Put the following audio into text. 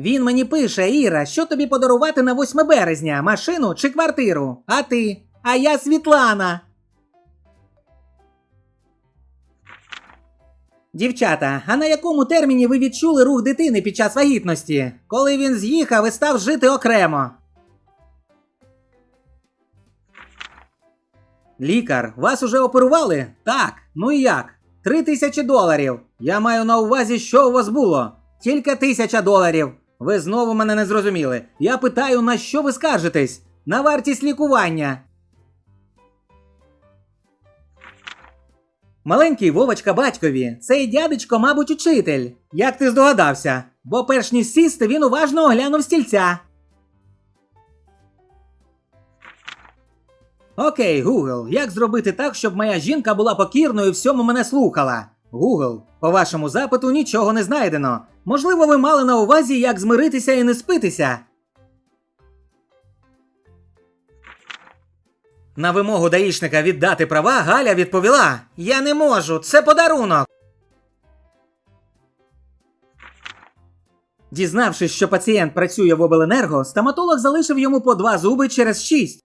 Він мені пише, Іра, що тобі подарувати на 8 березня, машину чи квартиру? А ти? А я Світлана. Дівчата, а на якому терміні ви відчули рух дитини під час вагітності? Коли він з'їхав і став жити окремо? Лікар, вас уже оперували? Так, ну і як? Три тисячі доларів. Я маю на увазі, що у вас було. Тільки тисяча доларів. Ви знову мене не зрозуміли. Я питаю, на що ви скаржитесь? На вартість лікування. Маленький Вовочка батькові, цей дядечко, мабуть, учитель. Як ти здогадався? Бо перш ніж сісти, він уважно оглянув стільця. Окей, Google, як зробити так, щоб моя жінка була покірною і всьому мене слухала? Google, по вашому запиту нічого не знайдено. Можливо, ви мали на увазі, як змиритися і не спитися. На вимогу даїшника віддати права Галя відповіла: Я не можу, це подарунок. Дізнавшись, що пацієнт працює в обленерго, стоматолог залишив йому по два зуби через шість.